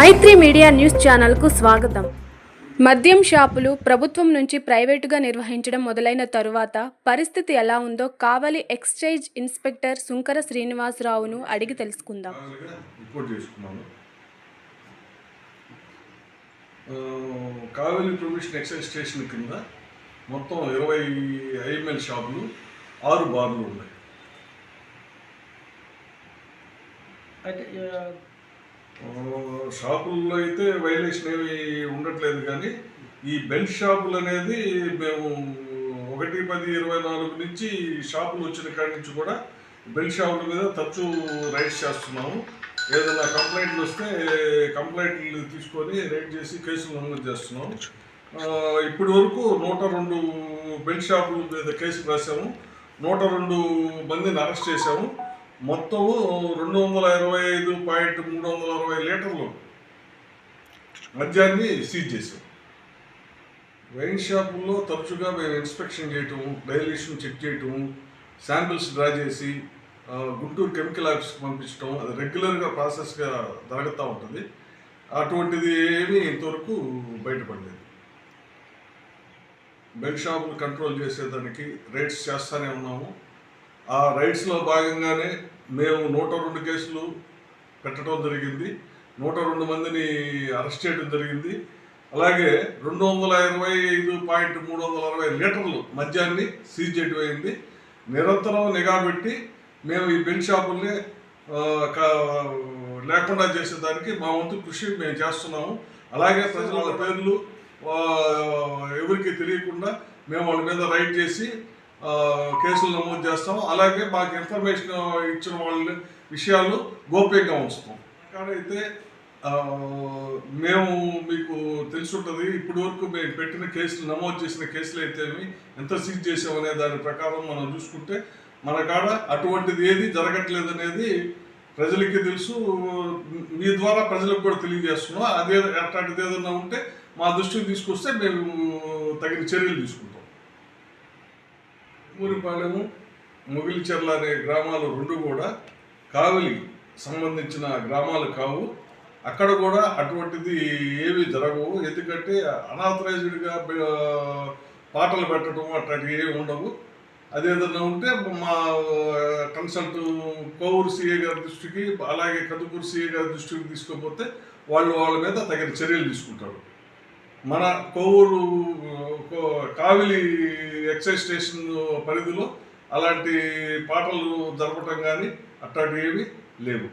మైత్రి media news ఛానల్కు స్వాగతం. మద్యం షాపులు ప్రభుత్వం నుంచి ప్రైవేటుగా నిర్వహించడం మొదలైన తరువాత పరిస్థితి ఎలా ఉందో కావలి ఎక్స్చైజ్ ఇన్స్పెక్టర్ సుంకర శ్రీనివాసరావును అడిగి తెలుసుకుందాం. కావేలి ప్రొవిషన్ ఎక్సైజ్ స్టేషన్ కింద మొత్తం ఇరవై ఐఎంఎల్ షాపులు ఆరు బార్లు ఉన్నాయి. అయితే షాపుల్లో అయితే వైలేషన్ ఏమి ఉండట్లేదు కానీ ఈ బెల్ట్ షాపులు అనేది మేము ఒకటి పది ఇరవై నాలుగు నుంచి షాపులు వచ్చిన కాడి నుంచి కూడా బెల్ట్ షాపుల మీద తరచూ రైడ్స్ చేస్తున్నాము. ఏదైనా కంప్లైంట్లు వస్తే కంప్లైంట్లు తీసుకొని రైడ్ చేసి కేసులు నమోదు చేస్తున్నాం ఇప్పటి వరకు నూట రెండు బెల్ట్ షాపుల మీద కేసులు రాసాము నూట రెండు మందిని అరెస్ట్ చేశాము. మొత్తము రెండు వందల ఇరవై ఐదు పాయింట్ మూడు వందల అరవై లీటర్లు మద్యాన్ని సీజ్ చేశాం. వైన్ షాపుల్లో తరచుగా మేము ఇన్స్పెక్షన్ చేయటం డైల్యూషన్ చెక్ చేయటం శాంపిల్స్ డ్రా చేసి గుంటూరు కెమికల్ ఆఫీస్కి పంపించడం అది రెగ్యులర్గా ప్రాసెస్గా జరుగుతూ ఉంటుంది. అటువంటిది ఏమీ ఇంతవరకు బయటపడలేదు. బెల్ట్ షాపులు కంట్రోల్ చేసేదానికి రేట్స్ చేస్తూనే ఉన్నాము. ఆ రైడ్స్లో భాగంగానే మేము నూట రెండు కేసులు పెట్టడం జరిగింది. నూట రెండు మందిని అరెస్ట్ చేయడం జరిగింది. అలాగే రెండు వందల ఇరవై ఐదు పాయింట్ మూడు వందల అరవై లీటర్లు మద్యాన్ని సీజ్ చేయడం అయింది. నిరంతరం నిఘా పెట్టి మేము ఈ బెల్ షాపుల్ని లేకుండా చేసేదానికి మా వంతు కృషి మేము చేస్తున్నాము. అలాగే ప్రజల పేర్లు ఎవరికి తెలియకుండా మేము వాళ్ళ మీద రైడ్ చేసి కేసులు నమోదు చేస్తాం. అలాగే మాకు ఇన్ఫర్మేషన్ ఇచ్చిన వాళ్ళ విషయాలు గోప్యంగా ఉంచుతాం. అయితే మేము మీకు తెలిసి ఉంటుంది ఇప్పటి వరకు మేము పెట్టిన కేసులు నమోదు చేసిన కేసులు అయితే ఎంత సీజ్ చేసామనే దాని ప్రకారం మనం చూసుకుంటే మన కాడ అటువంటిది ఏది జరగట్లేదు అనేది ప్రజలకి తెలుసు. మీ ద్వారా ప్రజలకు కూడా తెలియజేస్తున్నాం. అదే అట్లాంటిది ఏదైనా ఉంటే మా దృష్టికి తీసుకొస్తే మేము తగిన చర్యలు తీసుకుంటాం. ఊరిపాలెము మొగిలిచెర్ల అనే గ్రామాలు రెండు కూడా కావలి సంబంధించిన గ్రామాలు కావు. అక్కడ కూడా అటువంటిది ఏవి జరగవు. ఎందుకంటే అనాథరైజ్డ్గా పాటలు పెట్టడం అట్లాంటివి ఏమి ఉండవు. అదేదన్నా ఉంటే మా కన్సల్ట్ కోవూరు సిఏ గారి దృష్టికి అలాగే కదుపూరు సిఏ గారి దృష్టికి తీసుకోకపోతే వాళ్ళు వాళ్ళ మీద తగిన చర్యలు తీసుకుంటారు. మన కోవూరు కో- కావిలి ఎక్సైజ్ స్టేషన్ పరిధిలో అలాంటి పాటలు జరపటం కానీ అట్లాంటివి ఏవి లేవు.